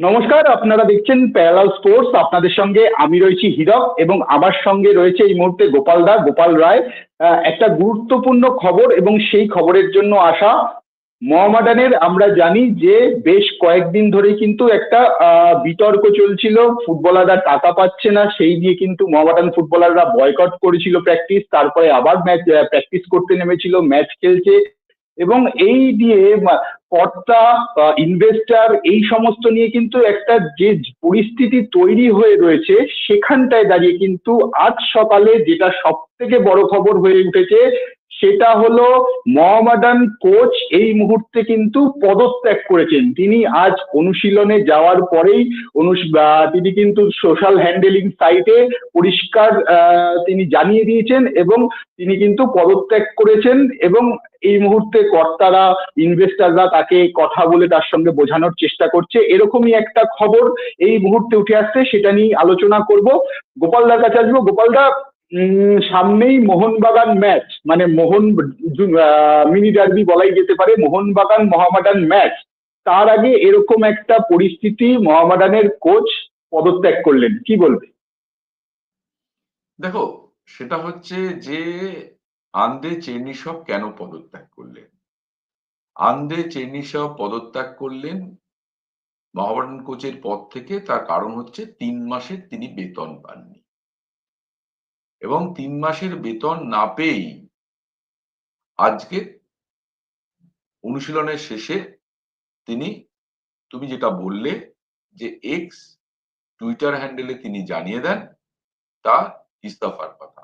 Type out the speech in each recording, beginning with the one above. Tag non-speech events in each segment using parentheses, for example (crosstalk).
নমস্কার, আপনারা দেখছেন প্যারালাল স্পোর্টস। আপনাদের সঙ্গে আমি রয়েছি হীরক এবং আমার সঙ্গে রয়েছে এই মুহূর্তে গোপাল দা, গোপাল রায়। একটা গুরুত্বপূর্ণ খবর এবং সেই খবরের জন্য আসা মোহামেডানের আমরা জানি যে বেশ কয়েকদিন ধরেই কিন্তু একটা বিতর্ক চলছিল। ফুটবলাররা টাকা পাচ্ছে না, সেই নিয়ে কিন্তু মোহামেডান ফুটবলাররা বয়কট করেছিল প্র্যাকটিস তারপরে আবার ম্যাচ প্র্যাকটিস করতে নেমেছিল ম্যাচ খেলছে। এবং এই দিয়ে কর্তা ইনভেস্টার এই সমস্ত নিয়ে কিন্তু একটা যে পরিস্থিতি তৈরি হয়ে রয়েছে, সেখানটায় দাঁড়িয়ে কিন্তু আজ সকালে যেটা সব থেকে বড় খবর হয়ে উঠেছে সেটা হলো মোহামেডান কোচ এই মুহূর্তে কিন্তু পদত্যাগ করেছেন। তিনি আজ অনুশীলনে যাওয়ার পরেই তিনি কিন্তু সোশ্যাল হ্যান্ডেলিং সাইটে পরিষ্কার তিনি জানিয়ে দিয়েছেন এবং তিনি কিন্তু পদত্যাগ করেছেন এবং এই মুহূর্তে কর্তারা ইনভেস্টাররা তাকে কথা বলে তার সঙ্গে বোঝানোর চেষ্টা করছে। এরকমই একটা খবর এই মুহূর্তে উঠে আসছে, সেটা নিয়ে আলোচনা করব। গোপালদার কাছে আসব। গোপালদা সামনেই মোহনবাগান ম্যাচ মানে মোহন মিনি ডার্বি বলাই যেতে পারে, মোহনবাগান মহামাডান ম্যাচ তার আগে এরকম একটা পরিস্থিতি মহামাডানের কোচ পদত্যাগ করলেন। কি বলবে? দেখো, সেটা হচ্ছে যে আন্দে চেনিসব কেন পদত্যাগ করলেন? আন্দে চেনিসব পদত্যাগ করলেন মহাবারণ কোচের পদ থেকে, তার কারণ হচ্ছে তিন মাসের তিনি বেতন পাননি। এবং তিন মাসের বেতন না পেয়েই আজকে অনুশীলনের শেষে তিনি, তুমি যেটা বললে যে এক্স টুইটার হ্যান্ডেলে তিনি জানিয়ে দেন, তা ইস্তফার কথা।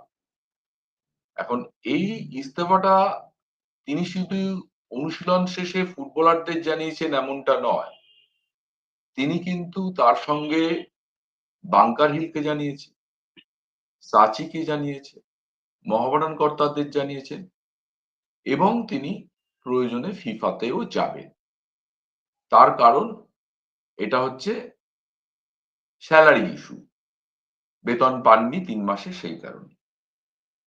এখন এই ইস্তফাটা তিনি শুধু অনুশীলন শেষে ফুটবলারদের জানিয়েছেন এমনটা নয়, তিনি কিন্তু তার সঙ্গে বাংকার হিলকে জানিয়েছে সাচিকে জানিয়েছে মহাবারণ কর্তাদের জানিয়েছেন এবং তিনি প্রয়োজনে ফিফাতেও যাবেন। তার কারণ এটা হচ্ছে স্যালারি ইস্যু বেতন পাননি তিন মাসে সেই কারণে।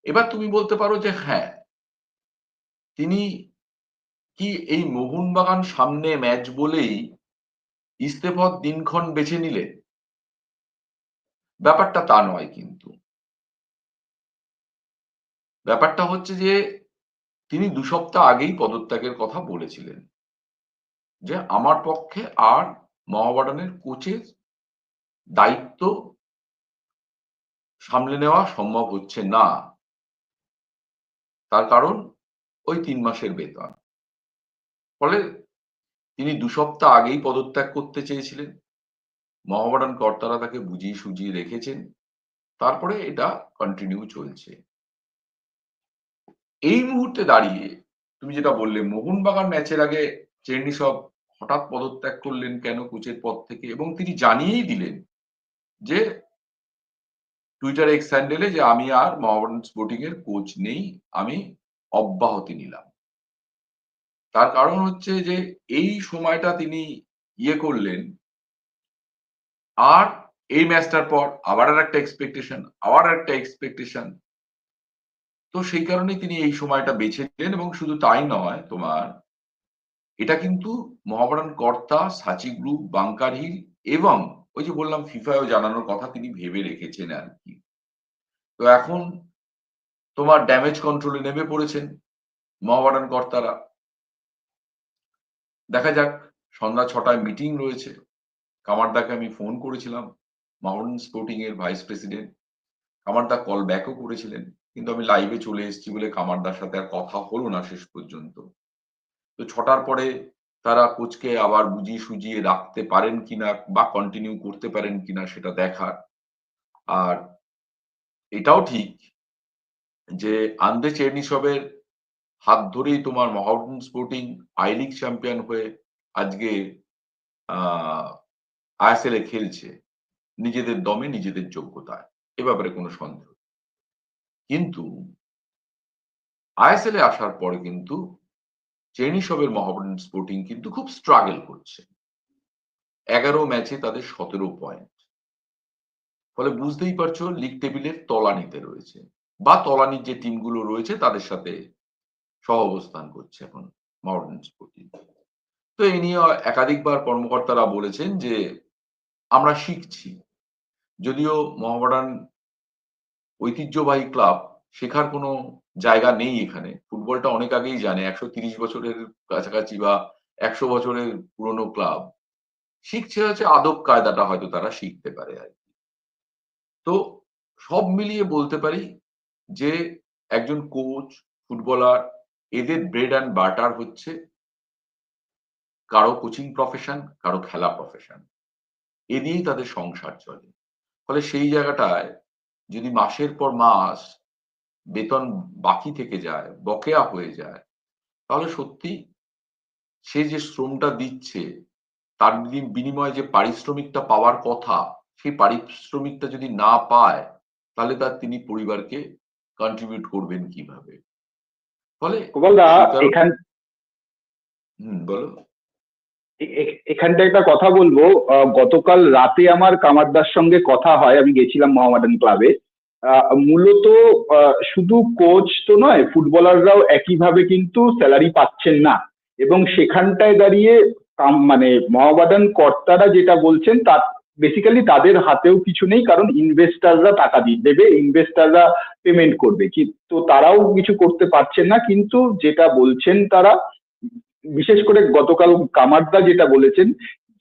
এবার তুমি বলতে পারো যে হ্যাঁ তিনি কি এই মোহনবাগান সামনে ম্যাচ বলেই ইস্তেফার দিনক্ষণ বেছে নিলেন? ব্যাপারটা তা নয় কিন্তু। ব্যাপারটা হচ্ছে যে, তিনি দু সপ্তাহ আগেই পদত্যাগের কথা বলেছিলেন। যে আমার পক্ষে আর মহাবাডানের কোচের দায়িত্ব সামলে নেওয়া সম্ভব হচ্ছে না। তার কারণ ওই তিন মাসের বেতন। ফলে তিনি দু সপ্তাহ আগেই পদত্যাগ করতে চেয়েছিলেন। মহাবাডান কর্তারা তাকে বুঝিয়ে সুজিয়ে রেখেছেন। তারপরে এটা কন্টিনিউ চলছে। এই মুহূর্তে দাঁড়িয়ে তুমি যেটা বললে, মোহনবাগান ম্যাচের আগে চেন্ডি সব হঠাৎ পদত্যাগ করলেন কেন কোচের পদ থেকে? এবং তিনি জানিয়েই দিলেন যে টুইটার এক্স হ্যান্ডেলে যে আমি আর মোহামেডান স্পোর্টিং এর কোচ নেই, আমি অব্যাহতি নিলাম। তার কারণ হচ্ছে যে এই সময়টা তিনি ইয়ে করলেন, আর এই ম্যাচটার পর আবার আর একটা এক্সপেকটেশন আবার একটা এক্সপেকটেশন তো সেই কারণে তিনি এই সময়টা বেছে নিলেন এবং শুধু তাই নয়, তোমার এটা কিন্তু মহাবারণ কর্তা সাচি গ্রুপ, বাংকার হিল এবং ওই যে বললাম, ফিফায়ও জানানোর কথা তিনি ভেবে রেখেছেন আর কি তো এখন তোমার ড্যামেজ কন্ট্রোলে নেমে পড়েছেন মহাবারণ কর্তারা। দেখা যাক, সন্ধ্যা ছটায় মিটিং রয়েছে। কামারদাকে আমি ফোন করেছিলাম মাউন্টেন স্পোর্টিং এর ভাইস প্রেসিডেন্ট কামারদা কল ব্যাকও করেছিলেন। কিন্তু আমি লাইভে চলে এসেছি বলে কামারদার সাথে আর কথা হলো না শেষ পর্যন্ত। তো ছটার পরে তারা কোচকে আবার বুঝিয়ে সুজিয়ে রাখতে পারেন কিনা বা কন্টিনিউ করতে পারেন কিনা সেটা দেখার। আর এটাও ঠিক যে আন্দে চেরনিসবের হাত ধরেই তোমার মহাউডন স্পোর্টিং আই লিগ চ্যাম্পিয়ন হয়ে আজকে আইএসএল এ খেলছে। নিজেদের দমে, নিজেদের যোগ্যতায়। এ ব্যাপারে কোনো সন্দেহ। কিন্তু আইএসএল এ আসার পরে কিন্তু চেনিসবের মহাবরণ স্পোর্টিং কিন্তু খুব স্ট্রাগল করছে। এগারো ম্যাচে তাদের সতেরো পয়েন্ট ফলে বুঝতেই পারছ লিগ টেবিলের তলানিতে রয়েছে বা তলানির যে টিমগুলো রয়েছে তাদের সাথে সহ অবস্থান করছে এখন মহাবরণ স্পোর্টিং তো এই নিয়ে একাধিকবার কর্মকর্তারা বলেছেন যে আমরা শিখছি। যদিও মহামেডান ঐতিহ্যবাহী ক্লাব শেখার কোনো জায়গা নেই এখানে। ফুটবলটা অনেক আগেই জানে, একশো তিরিশ বছরের কাছাকাছি বা একশো বছরের পুরনো ক্লাব শিখছে হচ্ছে আদব কায়দাটা হয়তো তারা শিখতে পারে আর কি। তো সব মিলিয়ে বলতে পারি যে একজন কোচ ফুটবলার এদের ব্রেড অ্যান্ড বাটার হচ্ছে কারও কোচিং প্রফেশন কারও খেলা প্রফেশন এ দিয়েই তাদের সংসার চলে। ফলে সেই জায়গাটায় যদি মাসের পর মাস বেতন বাকি থেকে যায় বকেয়া হয়ে যায় তাহলে সত্যি সে যে শ্রমটা দিচ্ছে তার বিনিময়ে যে পারিশ্রমিকটা পাওয়ার কথা সেই পারিশ্রমিকটা যদি না পায় তাহলে তার তিনি পরিবারকে কন্ট্রিবিউট করবেন কীভাবে? ফলে এখান হুম বলো। এ- এ- এখানটায় একটা কথা বলব। গতকাল রাতে আমার কামারদার সঙ্গে কথা হয়, আমি গেছিলাম মোহামেডান ক্লাবে। মূলত শুধু কোচ তো নয় ফুটবলাররাও একইভাবে কিন্তু স্যালারি পাচ্ছেন না। এবং সেখানটায় দাঁড়িয়ে মানে মহাবাদান কর্তারা যেটা বলছেন তার বেসিক্যালি তাদের হাতেও কিছু নেই, কারণ ইনভেস্টাররা টাকা দিয়ে দেবে ইনভেস্টাররা পেমেন্ট করবে। তো তারাও কিছু করতে পারছেন না, কিন্তু যেটা বলছেন তারা বিশেষ করে গতকাল কামারদা যেটা বলেছেন,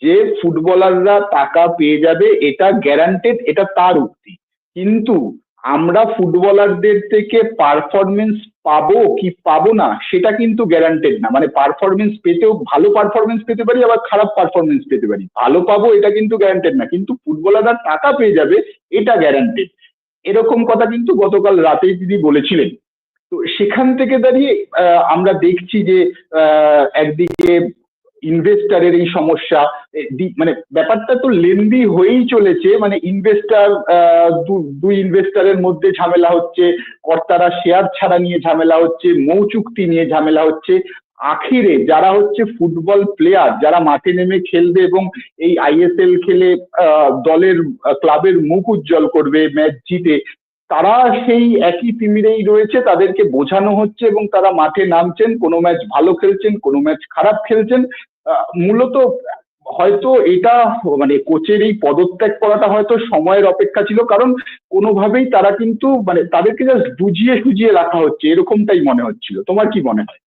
যে ফুটবলাররা টাকা পেয়ে যাবে, এটা গ্যারান্টেড এটা তার উক্তি। কিন্তু আমরা ফুটবলারদের থেকে পারফরমেন্স পাবো কি পাবো না, সেটা কিন্তু গ্যারান্টেড না। মানে পারফরমেন্স পেতেও ভালো পারফরমেন্স পেতে পারি, আবার খারাপ পারফরমেন্স পেতে পারি। ভালো পাবো এটা কিন্তু গ্যারান্টেড না, কিন্তু ফুটবলাররা টাকা পেয়ে যাবে, এটা গ্যারান্টেড এরকম কথা কিন্তু গতকাল রাতেই তিনি বলেছিলেন। তো সেখান থেকে দাঁড়িয়ে আমরা দেখছি যে একদিকে ইনভেস্টারের এই সমস্যা মানে ব্যাপারটা তো লেন্দি হয়েই চলেছে মানে ইনভেস্টার দুই ইনভেস্টারের মধ্যে ঝামেলা হচ্ছে, কর্তারা শেয়ার ছাড়া নিয়ে ঝামেলা হচ্ছে, মৌ চুক্তি নিয়ে ঝামেলা হচ্ছে। আখিরে যারা হচ্ছে ফুটবল প্লেয়ার যারা মাঠে নেমে খেলবে এবং এই আইএসএল খেলে দলের ক্লাবের মুখ উজ্জ্বল করবে ম্যাচ জিতে তারা সেই একই তিমিরেই রয়েছে, তাদেরকে বোঝানো হচ্ছে এবং তারা মাঠে নামছেন, কোনো ম্যাচ ভালো খেলছেন, কোনো ম্যাচ খারাপ খেলছেন। মূলত হয়তো এটা মানে কোচের এই পদত্যাগ করাটা হয়তো সময়ের অপেক্ষা ছিল, কারণ কোনোভাবেই তারা কিন্তু মানে তাদেরকে জাস্ট বুঝিয়ে সুজিয়ে রাখা হচ্ছে, এরকমটাই মনে হচ্ছিল। তোমার কি মনে হয়?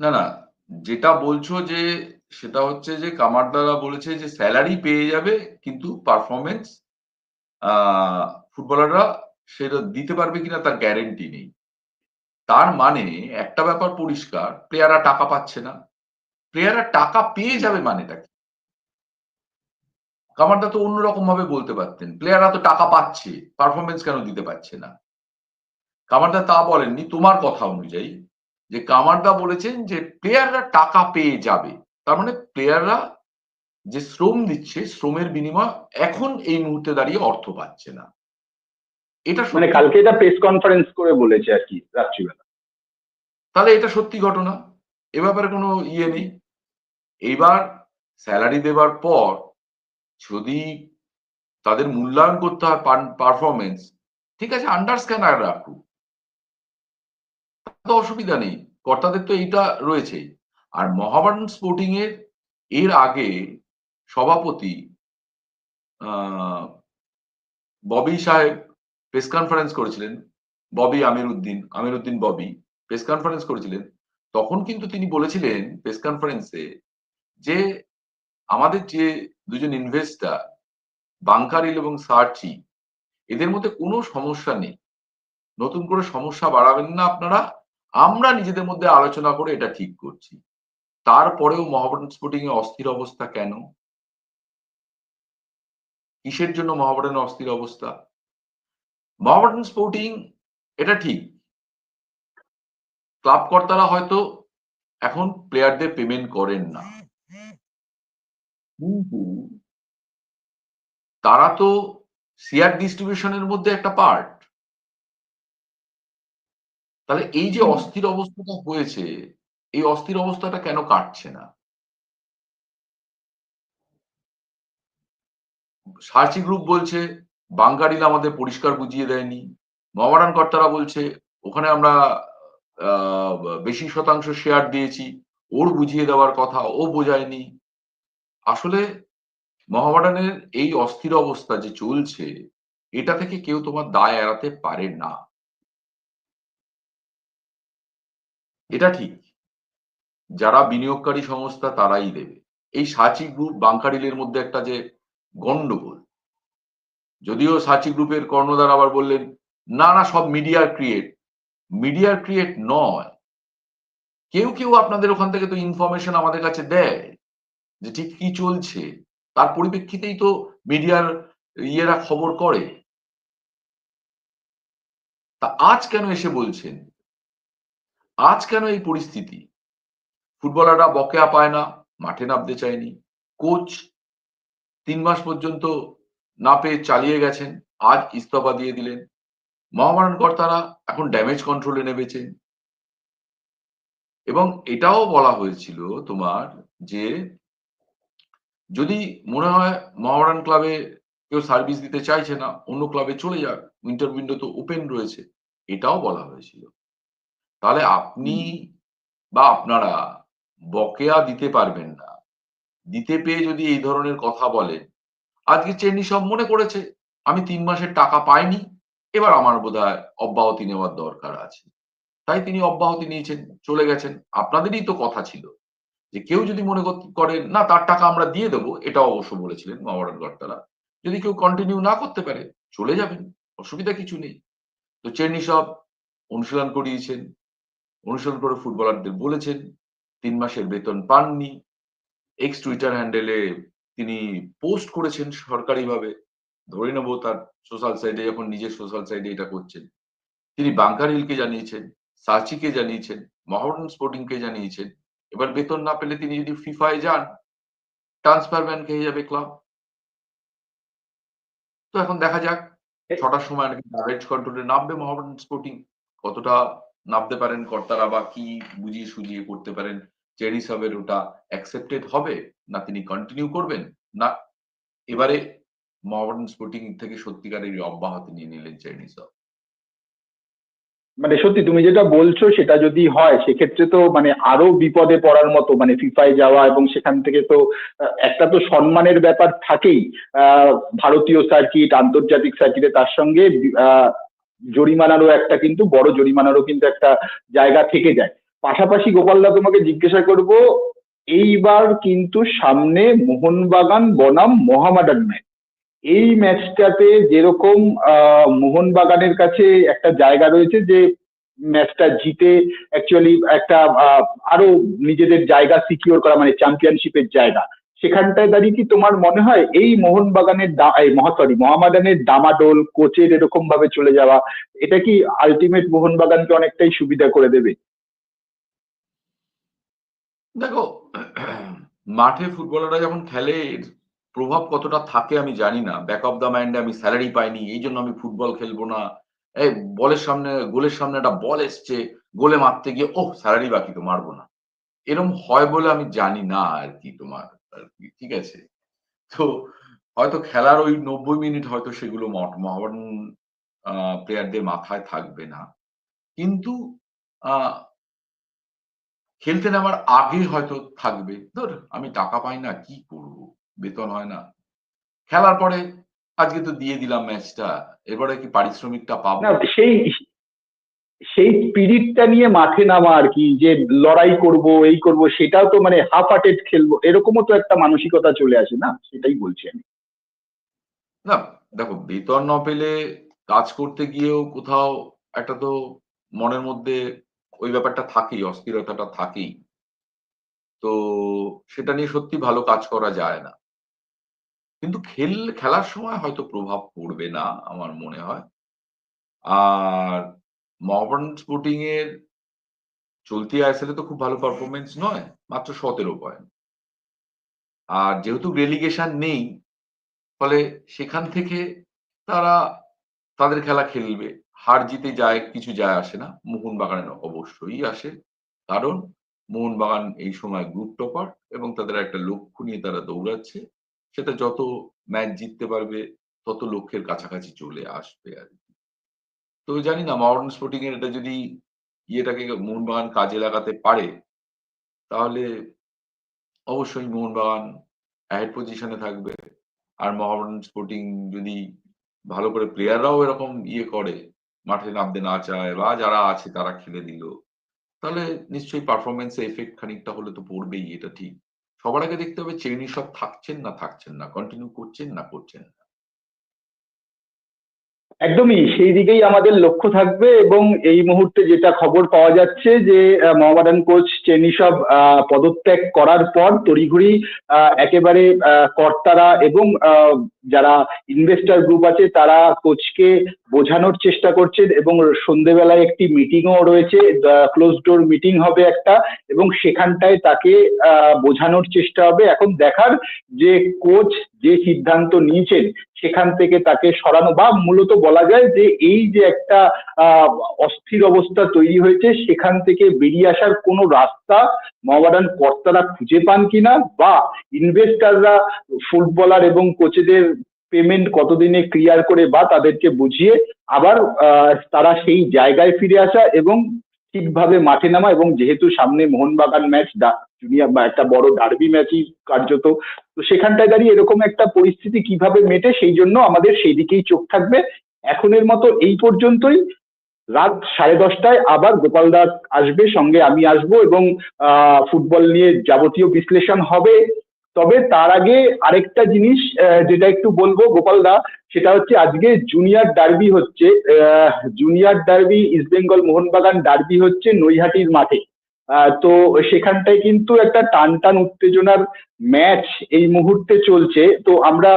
না না, যেটা বলছো যে সেটা হচ্ছে যে কামারদারা বলেছে যে স্যালারি পেয়ে যাবে, কিন্তু পারফরমেন্স ফুটবলাররা সেটা দিতে পারবে কিনা তার গ্যারেন্টি নেই। তার মানে একটা ব্যাপার পরিষ্কার প্লেয়াররা টাকা পাচ্ছে না। প্লেয়াররা টাকা পেয়ে যাবে মানেটা কি? কামারদা তো অন্যরকম ভাবে বলতে পারতেন প্লেয়াররা তো টাকা পাচ্ছে পারফরমেন্স কেন দিতে পারছে না? কামারদা তা বলেননি, তোমার কথা অনুযায়ী যে কামারদা বলেছেন যে প্লেয়াররা টাকা পেয়ে যাবে, তার মানে প্লেয়াররা যে শ্রম দিচ্ছে, শ্রমের বিনিময় এখন এই মুহূর্তে দাঁড়িয়ে অর্থ পাচ্ছে না। এটা মানে কালকে এটা প্রেস কনফারেন্স করে বলেছে আর কি রাত্রিবেলা। তাহলে এটা সত্যি ঘটনা? এ ব্যাপারে কোনো ইয়ে নেই। এইবার স্যালারি দেবার পর যদি তাদের মূল্যায়ন করতে হয় পারফরমেন্স ঠিক আছে আন্ডার স্ক্যানার রাখুক তো অসুবিধা নেই কর্তাদের তো এইটা রয়েছে। আর মহাবারণ স্পোর্টিং এর এর আগে সভাপতি আহ, ববি সাহেব প্রেস কনফারেন্স করেছিলেন ববি আমির উদ্দিন আমির উদ্দিন ববি প্রেস কনফারেন্স করেছিলেন। তখন কিন্তু তিনি বলেছিলেন প্রেস কনফারেন্সে যে আমাদের যে দুজন ইনভেস্টার বাংকারিল এবং সার্চি, এদের মধ্যে কোনো সমস্যা নেই। নতুন করে সমস্যা বাড়াবেন না আপনারা, আমরা নিজেদের মধ্যে আলোচনা করে এটা ঠিক করছি। তারপরেও মহাবরণ স্পোর্টিং এ অস্থির অবস্থা কেন? কিসের জন্য মহাবরণে অস্থির অবস্থা? মহাবরণ স্পোর্টিং এটা ঠিক। ক্লাব কর্তারা হয়তো এখন প্লেয়ারদের পেমেন্ট করেন না। কিন্তু তারা তো শেয়ার ডিস্ট্রিবিউশনের মধ্যে একটা পার্ট তাহলে এই যে অস্থির অবস্থাটা হয়েছে এই অস্থির অবস্থাটা কেন কাটছে না? সার্চি গ্রুপ বলছে বাঙ্গারিল আমাদের পরিষ্কার বুঝিয়ে দেয়নি। মহামারান কর্তারা বলছে, ওখানে আমরা বেশি শতাংশ শেয়ার দিয়েছি, ওর বুঝিয়ে দেওয়ার কথা, ও বোঝায়নি। আসলে মহামেডানের এই অস্থির অবস্থা যে চলছে, এটা থেকে কেউ তোমার দায় এড়াতে পারে না। এটা ঠিক। যারা বিনিয়োগকারী সংস্থা তারাই দেবে। এই সাচি গ্রুপ বাংকারিলের মধ্যে একটা যে গন্ডগোল যদিও সাচি গ্রুপের কর্ণধার আবার বললেন, না না, সব মিডিয়ার ক্রিয়েট মিডিয়ার ক্রিয়েট নয়। কেউ কেউ আপনাদের ওখান থেকে তো ইনফরমেশন আমাদের কাছে দেয় যে ঠিক কি চলছে। তার পরিপ্রেক্ষিতেই তো মিডিয়ার ইয়েরা খবর করে। তা আজ কেন এসে বলছেন? আজ কেন এই পরিস্থিতি? ফুটবলাররা বকেয়া পায় না, মাঠে নামতে চায়নি। কোচ তিন মাস পর্যন্ত না পেয়ে চালিয়ে গেছেন, আজ ইস্তফা দিয়ে দিলেন। মহামারণ কর্তারা এখন ড্যামেজ কন্ট্রোলে নেমেছেন। এবং এটাও বলা হয়েছিল তোমার যে, যদি মনে হয় মহামারান ক্লাবে কেউ সার্ভিস দিতে চাইছে না, অন্য ক্লাবে চলে যাক উইন্টার উইন্ডো তো ওপেন রয়েছে, এটাও বলা হয়েছিল। তাহলে আপনি বা আপনারা বকেয়া দিতে পারবেন না। দিতে পেয়ে যদি এই ধরনের কথা বলেন আজকে চেন্নি সব মনে করেছে। আমি তিন মাসের টাকা পাইনি। এবার আমার বোধহয় অব্যাহতি নেওয়ার দরকার আছে। তাই তিনি অব্যাহতি নিয়েছেন, চলে গেছেন। আপনাদেরই তো কথা ছিল যে কেউ যদি মনে কর- করেন না, তার টাকা আমরা দিয়ে দেবো। এটা অবশ্য বলেছিলেন মহামারান কর্তারা যদি কেউ কন্টিনিউ না করতে পারে, চলে যাবেন। অসুবিধা কিছু নেই। তো চেন্নি সব অনুশীলন করিয়েছেন। অনুশীলন করে ফুটবলারদের বলেছেন, তিন মাসের বেতন পাননি। এক্স টুইটার হ্যান্ডেলে তিনি পোস্ট করেছেন সরকারিভাবে। ধরে নেব তার সোশ্যাল সাইডে যখন নিজের সোশ্যাল সাইডে এটা করছেন। তিনি বাংকার হিলকে জানিয়েছেন সাচিকে জানিয়েছেন মহারন স্পোর্টিংকে জানিয়েছেন। এবার বেতন না পেলে তিনি যদি ফিফায় যান ট্রান্সফার ব্যান খেয়ে যাবে ক্লাব। তো এখন দেখা যাক ছটার সময় নাকি ড্যামেজ কন্ট্রোলে নামবে মহারন স্পোর্টিং। কতটা নামতে পারেন কর্তারা বা কি বুঝিয়ে সুজিয়ে করতে পারেন? চেরি ওটা অ্যাকসেপ্টেড হবে? না তিনি কন্টিনিউ করবেন? না। এবারে মহারন স্পোর্টিং থেকে সত্যিকারের অব্যাহতি নিয়ে নিলেন চেরি মানে সত্যি তুমি যেটা বলছো সেটা যদি হয়, সেক্ষেত্রে তো মানে আরও বিপদে পড়ার মতো মানে ফিফায় যাওয়া এবং সেখান থেকে তো একটা তো সম্মানের ব্যাপার থাকেই। ভারতীয় সার্কিট আন্তর্জাতিক সার্কিটে তার সঙ্গে জরিমানারও একটা কিন্তু, বড় জরিমানারও কিন্তু একটা জায়গা থেকে যায়। পাশাপাশি গোপালদা তোমাকে জিজ্ঞাসা করব, এইবার কিন্তু সামনে মোহনবাগান, বনাম মোহামেডান ম্যাচ এই ম্যাচটাতে যেরকম মোহনবাগানের কাছে একটা জায়গা রয়েছে যে ম্যাচটা জিতে অ্যাকচুয়ালি একটা আরও নিজেদের জায়গা সিকিউর করা মানে চ্যাম্পিয়নশিপের জায়গা। সেখানটায় দাঁড়িয়ে কি তোমার মনে হয় এই মোহনবাগানের সরি মোহামেডানের ডামাডোল কোচের এরকম ভাবে চলে যাওয়া, এটা কি আলটিমেট মোহনবাগানকে অনেকটাই সুবিধা করে দেবে? দেখো, মাঠে ফুটবলাররা যখন খেলে প্রভাব কতটা থাকে আমি জানি না। ব্যাক অফ দ্য মাইন্ডে আমি স্যালারি পাইনি, এই জন্য আমি ফুটবল খেলব না। এই বলের সামনে, গোলের সামনে একটা বল এসছে, গোলে মারতে গিয়ে ও স্যালারি বাকি তো মারবো না। এরম হয় বলে আমি জানি না আর কি তোমার, আর কি, ঠিক আছে? তো হয়তো খেলার ওই নব্বই মিনিট হয়তো সেগুলো মহাবান প্লেয়ারদের মাথায় থাকবে না। কিন্তু খেলতে নামার আগে হয়তো থাকবে। ধর আমি টাকা পাই না কি করব? বেতন হয় না। খেলার পরে আজকে তো দিয়ে দিলাম ম্যাচটা এবারে কি পারিশ্রমিকটা পাবো? না সেই সেই স্পিরিটটা নিয়ে মাঠে নামা আর কি যে লড়াই করব এই করব সেটাও তো মানে হাফ হার্টেড খেলব এরকমও তো একটা মানসিকতা চলে আসে না? সেটাই বলছি আমি। না দেখো বেতন না পেলে কাজ করতে গিয়েও কোথাও একটা তো মনের মধ্যে ওই ব্যাপারটা থাকেই, অস্থিরতাটা থাকেই। তো সেটা নিয়ে সত্যি ভালো কাজ করা যায় না। কিন্তু খেল, খেলার সময় হয়তো প্রভাব পড়বে না, আমার মনে হয়। আর মহাবান স্পোর্টিং এর চলতি আইএসএল তো খুব ভালো পারফরমেন্স নয়, মাত্র সতেরো পয়েন্ট আর যেহেতু রেলিগেশন নেই, ফলে সেখান থেকে তারা তাদের খেলা খেলবে। হার জিতে যায়, কিছু যায় আসে না। মোহনবাগানের অবশ্যই আসে। কারণ মোহনবাগান এই সময় গ্রুপ টপার এবং তাদের একটা লক্ষ্য নিয়ে তারা দৌড়াচ্ছে। সেটা যত ম্যাচ জিততে পারবে, তত লক্ষ্যের কাছাকাছি চলে আসবে আর কি। তো জানি না মডার্ন স্পোর্টিং এর এটা যদি ইয়েটাকে মোহনবাগান কাজে লাগাতে পারে, তাহলে অবশ্যই মোহনবাগান অ্যাহেড পজিশনে থাকবে। আর মোহামেডান স্পোর্টিং যদি ভালো করে প্লেয়াররাও এরকম ইয়ে করে মাঠে নামতে না চায় বা যারা আছে তারা খেলে দিল। তাহলে নিশ্চয়ই পারফরমেন্সে এফেক্ট খানিকটা হলে তো পড়বেই, এটা ঠিক। সবার আগে দেখতে হবে চেনি সব থাকছেন না থাকছেন না কন্টিনিউ করছেন না করছেন না। একদমই সেই দিকেই আমাদের লক্ষ্য থাকবে এবং এই মুহূর্তে যেটা খবর পাওয়া যাচ্ছে যে মোহামেডান কোচ চেনিসব পদত্যাগ করার পর তড়িঘড়ি একেবারে কর্তারা এবং যারা ইনভেস্টার গ্রুপ আছে তারা কোচকে বোঝানোর চেষ্টা করছেন এবং সন্ধেবেলায় একটি মিটিংও রয়েছে ক্লোজ ডোর মিটিং হবে একটা এবং সেখানটায় তাকে বোঝানোর চেষ্টা হবে। এখন দেখার যে কোচ যে সিদ্ধান্ত নিয়েছেন, সেখান থেকে তাকে সরানো বা মূলত বলা যায় যে এই যে একটা অস্থির অবস্থা তৈরি হয়েছে, সেখান থেকে বেরিয়ে আসার কোনো রাস্তা মোহামেডান কর্তারা খুঁজে পান কিনা বা ইনভেস্টাররা ফুটবলার এবং কোচেদের পেমেন্ট কতদিনে ক্লিয়ার করে বা তাদেরকে বুঝিয়ে আবার তারা সেই জায়গায় ফিরে আসা এবং ঠিকভাবে মাঠে নামা এবং যেহেতু সামনে মোহনবাগান ম্যাচ বা একটা বড় ডার্বি ম্যাচই কার্যত, তো সেখানটায় দাঁড়িয়ে এরকম একটা পরিস্থিতি কীভাবে মেটে সেই জন্য আমাদের সেই দিকেই চোখ থাকবে। এখনের মতো এই পর্যন্তই। রাত সাড়ে দশটায় আবার গোপাল দাস আসবে, সঙ্গে আমি আসব এবং ফুটবল নিয়ে যাবতীয় বিশ্লেষণ হবে। তবে তার আগে আরেকটা জিনিস যেটা একটু বলব গোপাল দা সেটা হচ্ছে আজকে জুনিয়র ডার্বি হচ্ছে junior derby East Bengal Mohun Bagan derby হচ্ছে নৈহাটির মাঠে। তো সেখানটায় কিন্তু একটা টান টান উত্তেজনার ম্যাচ এই মুহূর্তে চলছে। তো আমরা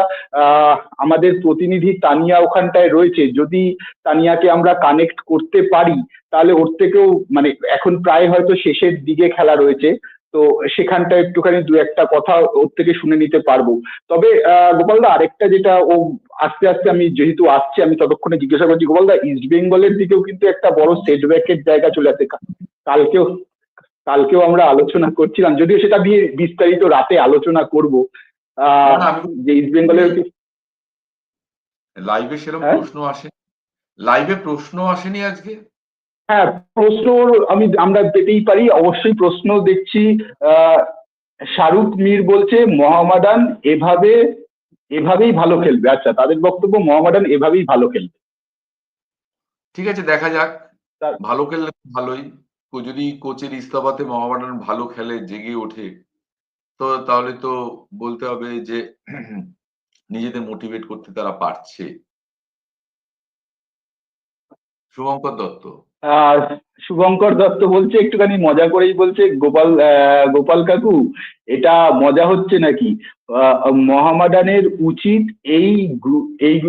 আমাদের প্রতিনিধি তানিয়া ওখানটায় রয়েছে। যদি তানিয়াকে আমরা কানেক্ট করতে পারি, তাহলে ওর থেকেও মানে এখন প্রায় হয়তো শেষের দিকে খেলা রয়েছে। তো সেখানটা একটুখানি দু একটা কথা ওর থেকে শুনে নিতে পারব। তবে আহ, গোপালদা আরেকটা যেটা ও আস্তে আস্তে আমি যেহেতু আসছি আমি ততক্ষণে জিজ্ঞাসা করছি গোপালদা ইস্ট বেঙ্গলের দিকেও কিন্তু একটা বড় সেটব্যাকের জায়গা চলে আসছে কা- কালকেও কালকেও আমরা আলোচনা করছিলাম যদিও সেটা দিয়ে বিস্তারিত রাতে আলোচনা করব। যে ইস্ট বেঙ্গলের লাইভে সেরকম? প্রশ্ন আসে লাইভে প্রশ্ন আসেনি আজকে। হ্যাঁ প্রশ্ন আমি আমরা পেতেই পারি অবশ্যই প্রশ্ন দেখছি। শাহরুখ মীর বলছে মোহামেডান এভাবে এভাবেই ভালো খেলবে। আচ্ছা তাদের বক্তব্য মোহামেডান এভাবেই ভালো খেলবে। ঠিক আছে দেখা যাক। ভালো খেললে ভালোই। যদি কোচের ইস্তফাতে মোহামেডান ভালো খেলে জেগে ওঠে তো তাহলে তো বলতে হবে যে (clears throat) নিজেদের মোটিভেট করতে তারা পারছে। শুভঙ্কর দত্ত। শুভঙ্কর দত্ত বলছে একটুখানি মজা করেই বলছে গোপাল গোপাল কাকু এটা মজা হচ্ছে নাকি? আহ, মোহামেডানের উচিত এই এই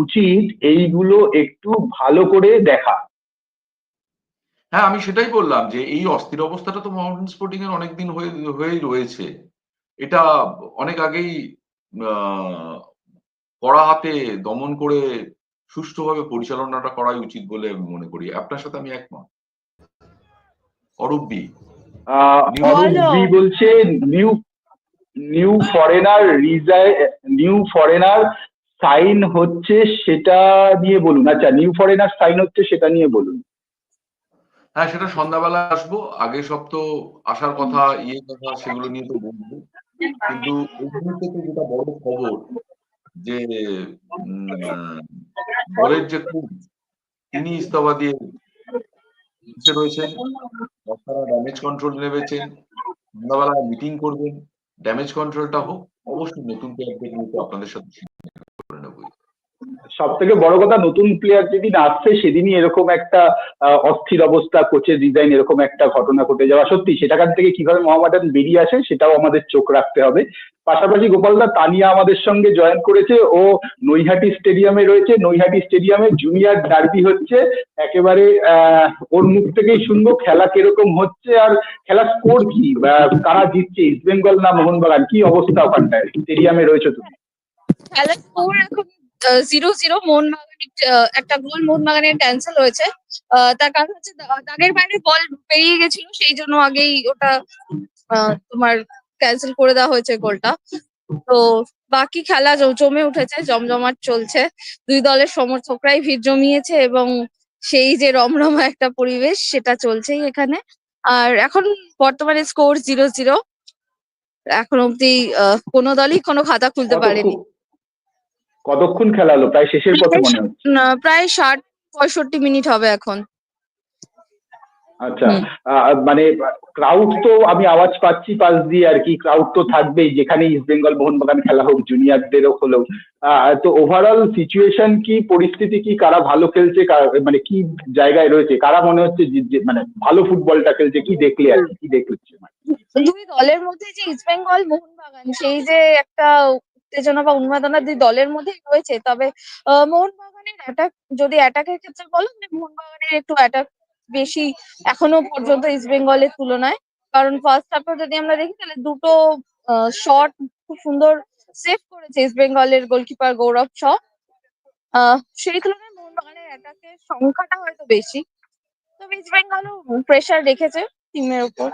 উচিত এইগুলো একটু ভালো করে দেখা। হ্যাঁ আমি সেটাই বললাম যে এই অস্থির অবস্থাটা তো মোহামেডান স্পোর্টিং এর অনেকদিন হয়ে হয়েই রয়েছে। এটা অনেক আগেই আহ, কড়া হাতে দমন করে সুষ্ঠুভাবে পরিচালনাটা করাই উচিত বলে আমি মনে করি। আপনার সাথে আমি একমত। অরূপ বি। বলছে নিউ নিউ ফরেনার রিজাই নিউ ফরেনার সাইন হচ্ছে সেটা নিয়ে বলুন। আচ্ছা নিউ ফরেনার সাইন হচ্ছে সেটা নিয়ে বলুন। হ্যাঁ সেটা সন্ধ্যাবেলা আসব। আগে সব তো আসার কথা ইয়ে কথা সেগুলো নিয়ে তো বলব। কিন্তু এই মুহূর্তে তো যেটা বড় খবর যে দলের যে তিনি ইস্তফা দিয়ে রয়েছেন। তারা ড্যামেজ কন্ট্রোল নেবেছেন সন্ধ্যাবেলা মিটিং করবেন। ড্যামেজ কন্ট্রোলটা হোক অবশ্যই নতুন প্লেয়ারদের নিয়ে আপনাদের সাথে করে নেব সব থেকে বড় কথা নতুন প্লেয়ার যেদিন আসছে সেদিনই এরকম একটা অস্থির অবস্থা কোচের ডিজাইন এরকম একটা ঘটনা ঘটে যাওয়া। সত্যি সেটাকার থেকে কীভাবে মোহামেডান বেরিয়ে আসে, সেটাও আমাদের চোখ রাখতে হবে। পাশাপাশি গোপালদা তানিয়া আমাদের সঙ্গে জয়েন করেছে। ও নৈহাটি স্টেডিয়ামে রয়েছে। নৈহাটি স্টেডিয়ামে জুনিয়র ডার্বি হচ্ছে। একেবারে ওর মুখ থেকেই শুনব খেলা কীরকম হচ্ছে আর খেলার স্কোর কি কারা জিতছে ইস্ট বেঙ্গল না মোহনবাগান? কি অবস্থা ওখানটায়? স্টেডিয়ামে রয়েছে তুমি। খেলার স্কোর এখন জিরো জিরো মোহনবাগান একটা গোল মোহনবাগানের ক্যান্সেল হয়েছে। তার কারণ হচ্ছে দাগের বাইরে বল পেরিয়ে গেছিল সেই জন্য আগেই ওটা তোমার ক্যান্সেল করে দেওয়া হয়েছে গোলটা। তো বাকি খেলা জমে উঠেছে জমজমাট চলছে। দুই দলের সমর্থকরাই ভিড় জমিয়েছে এবং সেই যে রমরমা একটা পরিবেশ সেটা চলছেই এখানে। আর এখন বর্তমানে স্কোর জিরো জিরো এখন অব্দি আহ, কোনো দলই কোনো খাতা খুলতে পারেনি। কতক্ষণ- খেলা হলো প্রায় শেষের পথে মনে হচ্ছে প্রায় ষাট পঁয়ষট্টি মিনিট হবে এখন। আচ্ছা মানে ক্রাউড তো আমি আওয়াজ পাচ্ছি পাশ দিয়ে আর কি ক্রাউড তো থাকবেই। যেখানে ইস্ট বেঙ্গল মোহনবাগান খেলা হোক জুনিয়রদেরও হলেও। আহ, তো ওভারঅল সিচুয়েশন কি পরিস্থিতি কি কারা ভালো খেলছে মানে কি জায়গায় রয়েছে? কারা মনে হচ্ছে মানে ভালো ফুটবলটা খেলছে কি দেখলে আর কি? কি দেখলে? দুই দলের মধ্যে যে ইস্ট বেঙ্গল মোহনবাগান সেই যে একটা উত্তেজনা বা উন্মাদনা দুই দলের মধ্যেই রয়েছে। তবে মোহনবাগানের অ্যাটাক যদি অ্যাটাকের ক্ষেত্রে বলো মোহনবাগানের একটু অ্যাটাক বেশি এখনও পর্যন্ত ইস্ট বেঙ্গলের তুলনায়। কারণ ফার্স্ট হাফে যদি আমরা দেখি, তাহলে দুটো শট খুব সুন্দর সেভ করেছে ইস্ট বেঙ্গলের গোলকিপার গৌরব শ। সেই তুলনায় মোহনবাগানের অ্যাটাকের সংখ্যাটা হয়তো বেশি। তবে ইস্ট বেঙ্গলও প্রেশার রেখেছে টিমের উপর।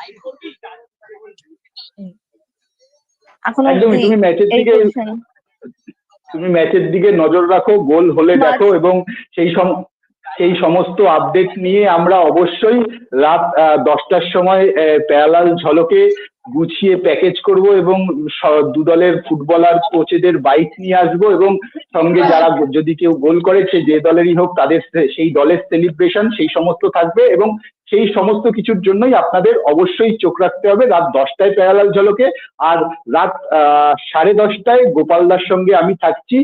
এখন একদমই তুমি ম্যাচের দিকে তুমি ম্যাচের দিকে নজর রাখো গোল হলে দেখো এবং সেই সম সেই সমস্ত আপডেট নিয়ে আমরা অবশ্যই রাত দশটার সময় প্যারালাল ঝলকে গুছিয়ে প্যাকেজ করব এবং দু দলের ফুটবলার কোচেদের বাইক নিয়ে আসব এবং সঙ্গে যারা যদি কেউ গোল করে সে যে দলেরই হোক তাদের সেই দলের সেলিব্রেশন সেই সমস্ত থাকবে এবং সেই সমস্ত কিছুর জন্যই আপনাদের অবশ্যই চোখ রাখতে হবে। রাত দশটায় প্যারালাল ঝলকে আর রাত সাড়ে দশটায় গোপালদার সঙ্গে আমি থাকছি।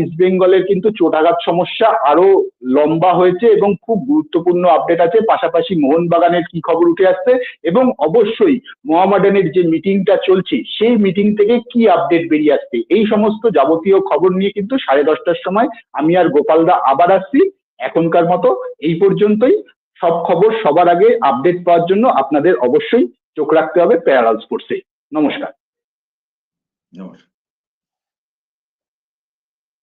ইস্ট বেঙ্গলের কিন্তু চোটাঘাত সমস্যা আরও লম্বা হয়েছে এবং খুব গুরুত্বপূর্ণ আপডেট আছে। পাশাপাশি মোহনবাগানের কি খবর উঠে আসছে এবং অবশ্যই মোহামেডানের যে মিটিংটা চলছে, সেই মিটিং থেকে কি আপডেট বেরিয়ে আসছে, এই সমস্ত যাবতীয় খবর নিয়ে কিন্তু সাড়ে দশটার সময় আমি আর গোপালদা আবার আসছি। এখনকার মতো এই পর্যন্তই। সব খবর সবার আগে আপডেট পাওয়ার জন্য আপনাদের অবশ্যই চোখ রাখতে হবে প্যারালাল স্পোর্টসে। নমস্কার। নমস্কার।